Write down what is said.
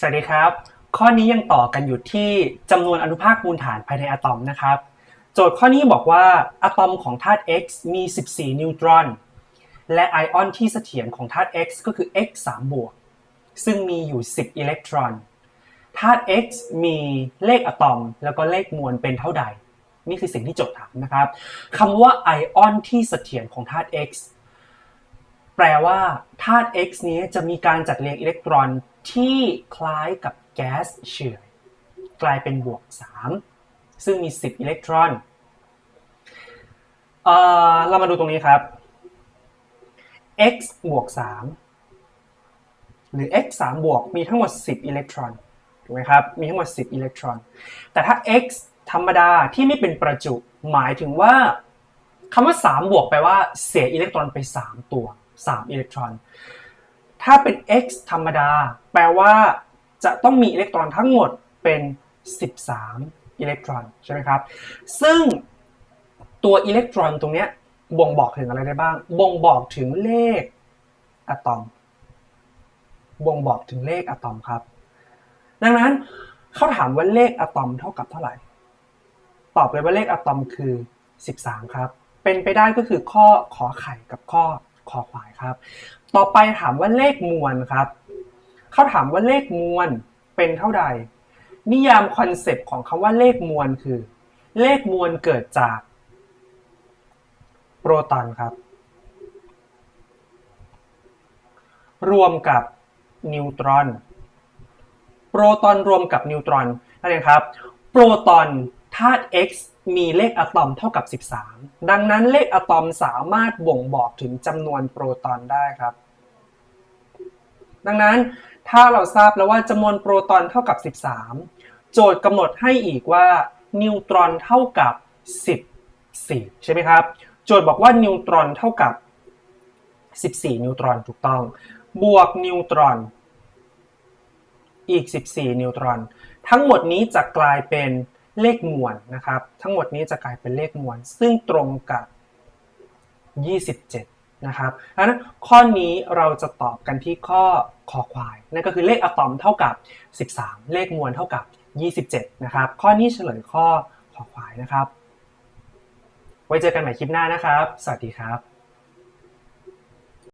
สวัสดีครับ ข้อนี้ยังต่อกันอยู่ที่จำนวนอนุภาคมูลฐานภายในอะตอมนะครับ โจทย์ข้อนี้บอกว่าอะตอมของธาตุ X มี 14 นิวตรอน และไอออนที่เสถียรของธาตุ X ก็คือ X 3บวกซึ่งมีอยู่ 10 อิเล็กตรอนธาตุ X มีเลขอะตอม แล้วก็เลขมวลเป็นเท่าใด นี่คือสิ่งที่โจทย์ถามนะครับคำว่าไอออนที่เสถียรของธาตุ X แปลว่าธาตุ X นี้จะมีการจัดเรียงอิเล็กตรอนที่คล้ายกับแก๊สเฉื่อยกลายเป็นบวก 3 ซึ่งมี 10 อิเล็กตรอนเเรามาดูตรงนี้ครับ x บวก 3 หรือ x 3บวกมีทั้งหมด 10 อิเล็กตรอนถูกไหมครับ มีทั้งหมด 10 อิเล็กตรอน แต่ถ้า x ธรรมดาที่ไม่เป็นประจุ หมายถึงว่าคำว่า 3 บวกแปลว่าเสียอิเล็กตรอนไป 3 ตัว 3 อิเล็กตรอน ถ้าเป็น x ธรรมดา แปลว่าจะต้องมีอิเล็กตรอนทั้งหมดเป็น 13 อิเล็กตรอนใช่ไหมครับ ซึ่งตัวอิเล็กตรอนตรงนี้บ่งบอกถึงอะไรได้บ้าง บ่งบอกถึงเลขอะตอม บ่งบอกถึงเลขอะตอมครับ ดังนั้นเขาถามว่าเลขอะตอมเท่ากับเท่าไหร่ ตอบเลยว่าเลขอะตอมคือ 13 ครับ เป็นไปได้ก็คือข้อขอไข่กับข้อ ขอควายครับ ต่อไปถามว่าเลขมวลครับเขาถามว่าเลขมวลเป็นเท่าใด นิยามคอนเซปต์ของคำว่าเลขมวลคือ เลขมวลเกิดจากโปรตอนครับ รวมกับนิวตรอน โปรตอนรวมกับนิวตรอนนั่นเองครับ โปรตอน ธาตุ X มีเลขอะตอมเท่ากับ 13 ดังนั้นเลขอะตอมสามารถบ่งบอกถึงจำนวนโปรตอนได้ครับ ดังนั้นถ้าเราทราบแล้วว่าจำนวนโปรตอนเท่ากับ 13 โจทย์กำหนดให้อีกว่านิวตรอนเท่ากับ 14 ใช่ไหมครับ โจทย์บอกว่านิวตรอนเท่ากับ 14 นิวตรอนถูกต้อง บวกนิวตรอน อีก 14 นิวตรอน ทั้งหมดนี้จะกลายเป็น เลขมวลนะครับ ทั้งหมดนี้จะกลายเป็นเลขมวล ซึ่งตรงกับ 27 นะครับดังนั้นข้อนี้เราจะตอบกันที่ข้อคอควาย นั่นก็คือเลขอะตอมเท่ากับ 13 เลขมวลเท่ากับ 27 นะครับ ข้อนี้เฉลยข้อคอควายนะครับ ไว้เจอกันใหม่คลิปหน้านะครับ สวัสดีครับ